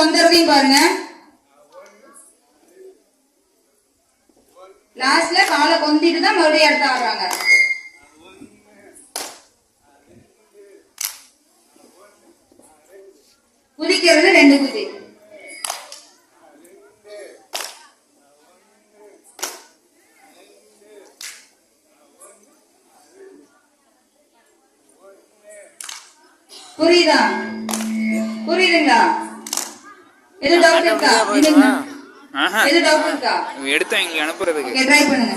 கால் பாருங்க. லாஸ்ட்ல காலை கொந்திட்டு தான் மறுபடியும் எடுத்து ஆடுறாங்க. குதிக்கிறது ரெண்டு குதி. புரியுதா? புரியுதுங்களா? எது டவுட் இருக்கா? எடுத்தோம் எங்களுக்கு அனுப்புறதுக்கு. ட்ரை பண்ணுங்க.